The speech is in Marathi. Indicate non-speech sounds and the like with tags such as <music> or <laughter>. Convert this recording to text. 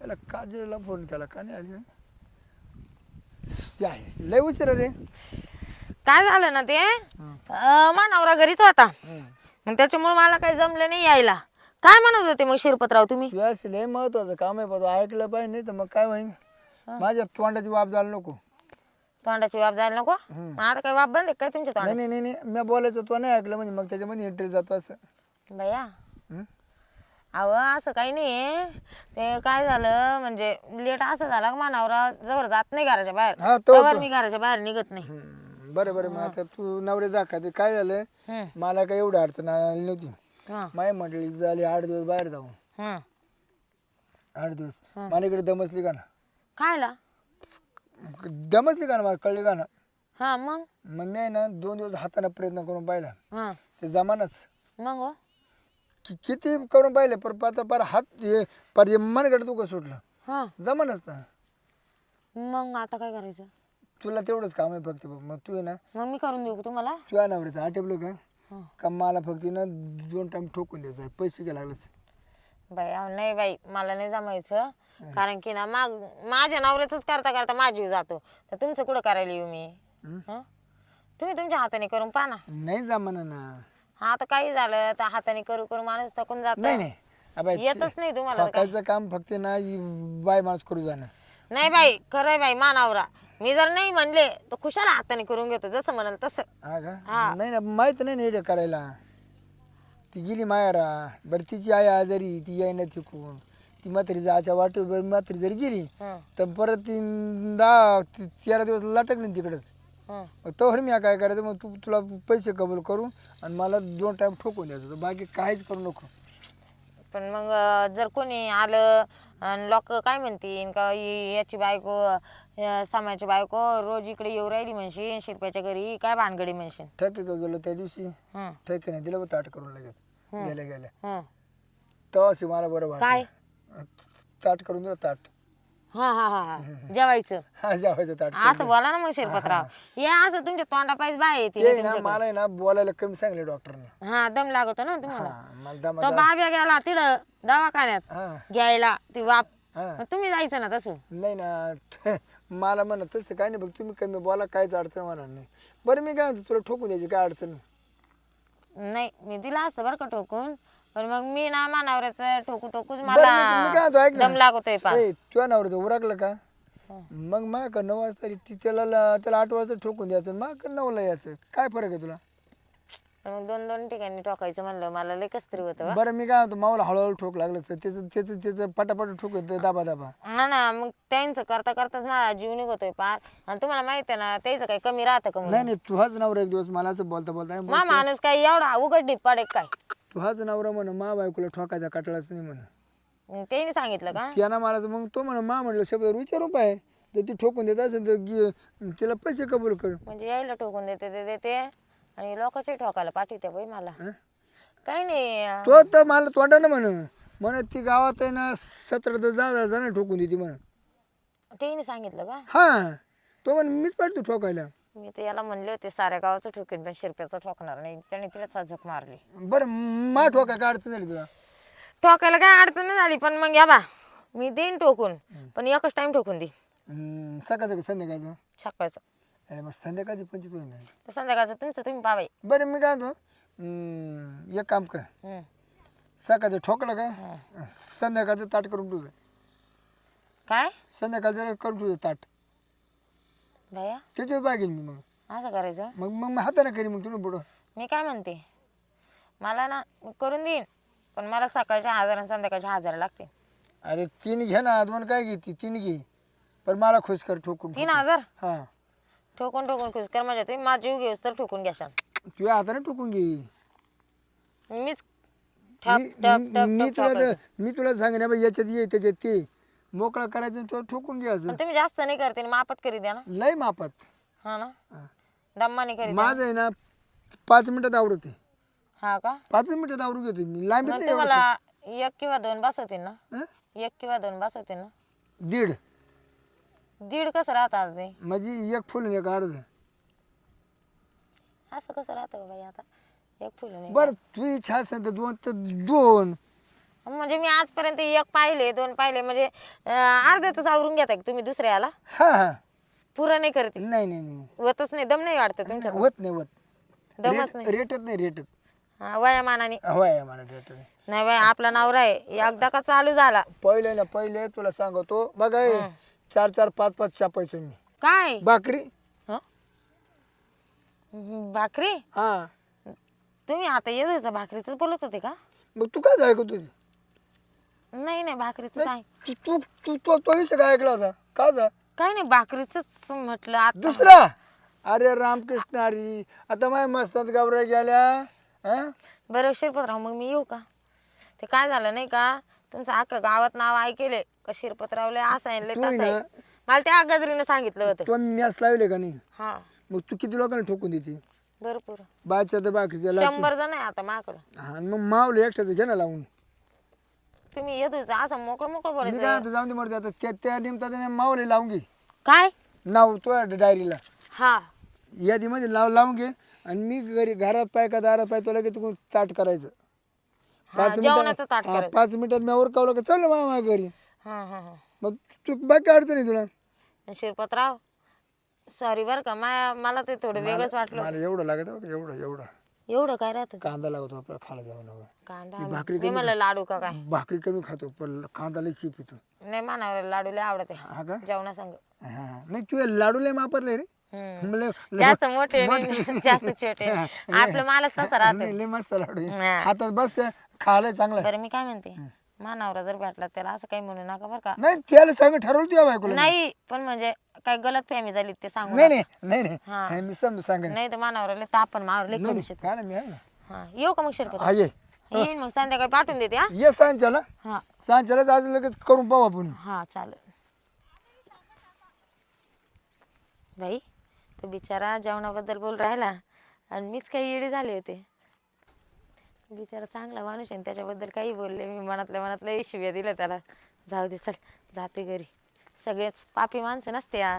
याला काजलला फोन केला. का नाही आली ती आहे लय उशिरा रे काय झालं ना ते. अं, मा नवरा घरीच होता. मग त्याच्यामुळे मला काही जमलं नाही यायला. काय म्हणत होते मग शिरपतराव तुम्ही? तुझ्या असं लय महत्वाचं काम आहे पण तू ऐकलं पाहिजे नाही तर मग काय होईन? माझ्या तोंडाची वाप झाला नको. तोंडाची वाप जायला नको. मग आता काही वाप बंद आहे काय तुमच्या नाही नाही नाही नाही. मी बोलायचं तो नाही ऐकलं म्हणजे मग त्याच्यामध्ये इंटरेस्ट जातो असं. भैया हं? अहो असं काही नाही. ते काय झालं म्हणजे लेट असं झालं का मानावरा जवळ जात नाही घराच्या बाहेर. हा, तो- तोवर मी घराच्या बाहेर निघत नाही. बरं बरं मग आता तू नवरे दाखा ते. काय झालं? मला काही एवढी अडचण आली नव्हती. हं, माय म्हटली झाली आठ दिवस बाहेर जाऊ. हं. आठ दिवस. मला इकडे दमसली का ना? खायला? दमसली का ना मला? कळली का ना? हा मग? मग मी आहे ना दोन दिवस हाताने प्रयत्न करून पाहिला. हा. ते जमानच. मग हो? कि किती करून पाहिले? पर आता पर हात हे पर हे मनगड तू का सुटलं. हा. जमानच ना. मग आता काय करायचं? तुला तेवढंच काम आहे फक्त बघ. मग तू आहे ना. मग मी करून देऊ का तुम्हाला? तुझ्या नवऱ्याचं आठवलं का हं. का मला फक्त ना दोन टाइम ठोकून द्यायचं आहे. पैसे घ्यायला लागलेच बाई अहो, नाही बाई मला नाही जमायचं. कारण की ना माग माझ्या नवऱ्याच करता करता माझी जातो. तर तुमचं कुठं करायला येऊ मी? हं? हं? तुम्ही तुमच्या हाताने करून पहा ना. नाही जमाना ना. आता काही झालं तर हाताने करू करू माणूस थकून जात. नाही नाही. अबे, येतच नाही तुम्हाला तर काय. ठोकायचं काम फक्त ना ही बाय माणूस करू जाणं. नाही बाई खरंय बाई मानावरा मी जर नाही म्हणले तर खुशाला हाताने करून घेतो जसं म्हणाल तसं. हा का? हा. नाही ना माहीत नाही हे करायला. ती गेली मायारा. बरं तिची आई आजारी ती याय ना तिकून ती म्हातारी जायच्या वाटे बरं म्हातारी जरी गेली हं, तर परत ती दहा ती- तेरा दिवस लटकली तिकडंच. मग तोवर मी काय करायचं मग तू तुला पैसे कबूल करू आणि मला दोन टाइम ठोकून द्यायचं बाकी काहीच करू नको. पण मग अं, जर कोणी आलं आणि लोक काय म्हणतील का हि- याची बायको अं, समाची बायको रोज इकडे येऊ राहिली म्हणशील शिरप्याच्या घरी काय भानगडी म्हणशील? ठेके का गेलो त्या दिवशी? हं, ठेके नाही दिलं ताट करून लगेच. गेल्या गेल्या. हं. मला बरं काय? वाटलं ताट करून दिलं ताट. हा हा हा हा. जेवायचं. <laughs> हा जेवायचं ताट असं बोला ना मग शिरपतराव. हे असं तुमच्या तोंडा पायच बाय ते येते ना मला आहे ना बोलायला कमी सांगले डॉक्टरने. हा दम लागतो ना तुम्हाला. हा मला दमा तो बाब्या गेला तिथं दवाखान्यात हा. घ्यायला ती वाप हा. मग तुम्ही जायचं ना तसं? नाही ना <laughs> मला म्हणत तसं काय नाही बघ तुम्ही कमी बोला काहीच अडचण मला नाही. बरं मी काय म्हणतो तुला ठोकून द्यायची काय अडचण? नाही नाही मी दिला असतं बरं का ठोकून. पण मग मी ना मानावऱ्याचं ठोकू ठोकूच बरं, मी- मी काय म्हणतो, मला ऐक ना. दम लागतोय पा ए, तुझ्या नवऱ्याचं उरकलं का? हं. मग मा का नऊ वाजता ती त्याला ला- त्याला आठ वाजता ठोकून द्यायचं मा का नऊला यायचं. काय फरक आहे तुला? मग दोन दोन ठिकाणी ठोकायचं म्हणलं मला लय कस तरी होतं बरं मी काय म्हणतो माऊला हळूहळू ठोक लागलं तर त्याचं त्याचं त्याचं पटापट ठोक येतं दाबा दाबा. हा ना मग त्यांचं करता करताच माझा जीव निघतोय पार आणि तुम्हाला माहिती आहे ना त्याचं काही कमी राहतं का नाही म्हणून? नाही तुझाच नवरा एक दिवस मला असं बोलता बोलता मा माणूस काही एवढा उघडीत पडे काय? तुझाच नवरा म्हण मा बायकोला ठोकायचा कटाळाच नाही म्हण. मग त्यांनी सांगितलं का? त्यानं मला तर मग तो म्हण मा म्हणलं शब्द विचारून पाय. तर ती ठोकून देत असेल तर गी- तिला पैसे कबूल कर. म्हणजे यायला ठोकून देते ते देते आणि लोकांचे ठोकायला पाठवते बाई मला? काही नाही. तो तर मला तोंडानं म्हण. म्हण ती गावात आहे ना सतरा तर जा जा ठोकून देते म्हण. त्यांनी सांगितलं का? हा. तो म्हण मीच पाडतो ठोकायला. मी तर याला म्हणले होते साऱ्या गावाचं ठोकेन पण शिरप्याचं ठोकणार नाही. त्याने तिला झक मारली. बरं मा ठोका काय अडचण झाली तुला? ठोकायला काय अडचण नाही झाली पण मग या बा. मी देईन ठोकून पण एकच टाइम ठोकून देईन हम्म, सकाळचं का संध्याकाळचं? सकाळचं. अरे मग संध्याकाळची पंचित होईल ना. तर संध्याकाळचं तुमचं तुम्ही पावाई बरं मी काय म्हणतो हम्म, एक काम कर. सकाळचं ठोकलं का संध्याकाळचं ताट करून ठेवू. काय? संध्याकाळचं करून ठेवू ताट. भैया? त्याच्यावर बागेल मी मग. असं करायचं? मग मग मी हाताने करी मग तुम्ही पुढं. मी काय म्हणते? मला ना मी करून देईन पण मला सकाळच्या हजार आणि संध्याकाळच्या हजार लागते. अरे तीन घे ना दोन काय घेते तीन घे. पण मला खुश कर ठोकून तीन हजार हा. ठोकून ठोकून खुश कर म्हणजे तुम्ही माझा जीव घेऊस तर ठोकून घ्याशाल तुझ्या हाताने ठोकून घे. मीच ठप मी ठप ठप मी ठप तुला ठोकायचं. तर- मी तुला बाई याच्यात ये त्याच्यात ते. मोकळा करायचं आणि तुला ठोकून घ्यायचं. पण तुम्ही जास्त नाही करते मापत करी द्या ना? लय मापात. हा ना? हा. दम्माने करी द्या माझं आहे ना पाच मिनिटात आवडते हा का? पाच मिनिटात आवडून घेतो मी. लांबीत मग नाही एवढं. तुम्हाला एक किंवा दोन बस होतील ना? हं? एक किंवा दोन बस होतील ना? दीड. दीड कसं राहतं ते म्हणजे एक फुल आणि एक अर्ध. असं कसं राहतं बाई आता? एक फुलं नाही बरं तू इच्छा असेल तर दोन तर दोन. म्हणजे मी आजपर्यंत एक पाहिले दोन पाहिले म्हणजे अं, अर्ध्यातच आवरून घेता का तुम्ही दुसऱ्याला? हा हा. पुरं नाही करते नाही नाही नाही. होतच नाही दम नाही वाटत तुमच्या होत नाही होत दमच रेट- नाही. रेटच नाही रेटच. हा, वयामानाने. हवाय मला रेट नाही. नाही आपला नवरा आहे. एकदा का चालू झाला. पहिले ना पहिले तुला सांगतो बघा हे, चार चार पाच पाच चापायचो मी. काय? भाकरी? हं? भाकरी? हा. तुम्ही आता होता भाकरीच बोलत होते का? मग तू काय ऐकत तुझी नाही नाही भाकरीच काय? तू तू तू तो तो विषय ऐकला होता. का जा काय नाही भाकरीच म्हटलं आता. दुसरा? अरे रामकृष्ण हरी आता माय मस्तात गावऱ्या गेल्या हा? बरं शिरपतराव मग मी येऊ का? ते काय झालं नाही का? तुमचं अख्खं गावात नाव ऐकेले का शिरपतरावले असं आहे तू तसं आहे. ना- मला त्या गजरीने सांगितलं होतं. तो मॅच लावले का नाही? हा. मग तू किती लोकांना ठोकून देते? भरपूर. बाच्या तर बाकीच्या. शंभर जण आहे आता माझ्याकडं. हा आणि मग मावले एकट्याचं घे ना लावून. तुम्ही येत होता असं मोकळं मोकळं मी बोलायचं. काय म्हणतो जाऊन दे मरते आता त्या त्या निमताने मावले लावून घे. काय? नाव तो डायरीला. हा. यादीमध्ये लाव लावून घे आणि मी घरी घरात पाय का दारात पाय तुला की तू ताट करायचं. हा, जेवणाचं ताट हा, करायचं. पाच मिनिटात मी उरकावलं का चल मामा घरी. हा हा हा. मग तू बाकी अडचण नाही तुला. शिरपतराव सॉरी बरं का मा मला ते थोडं वेगळंच वाटलं. मला एवढं लागत बघ, एवढं एवढं. एवढं काय राहतं? कांदा लागतो आपल्याला खायला जाऊन हवं कांदा आलू. भाकरी मी म्हणलं लाडू का काय? भाकरी कमी खातो पण कांदा लई चिप येतो. नाही मानावर लाडू लय आवडते. हा का? जेवणा संग हा. नाही तू हे लाडू लय मापरले रे. हम्म. लय- लय- जास्त मोठे नाही, <laughs> जास्त छोटे. आपलं मालच तसं राहतं. नाही, लय मस्त लाडू आहे. हातात बसते खायला चांगलं बरं मी काय म्हणते? मानावरा जर भेटला त्याला असं काही म्हणू नका बरं का. नाही त्याला सांग ठरवलं तुझ्या बायकोला. नाही पण म्हणजे काय गलत फॅमी झाली ते सांगू नाही नाही नाही नाही. हा. हा, मी समजू सांग. नाही तर मानावराले तापण मारले नाही नाही, काय ना मी आहे ना. हा येऊ का मग शिरपत? हा ये. येईन मग संध्याकाळी पाठवून देते हा. ये सांच्याला. हा. सांच्यालाच आज लगेच करून पाहू आपण. हा चालेल. बाई तो बिचारा जेवणाबद्दल बोल राहिला आणि मीच काही येडी झाले होते. बिचारा चांगला माणूस आहे आणि त्याच्याबद्दल काही बोलले मी. मनातल्या मनातल्या शिव्या दिल्या त्याला. जाऊ दे चल. जाते घरी. सगळेच पापी माणसं नसते हा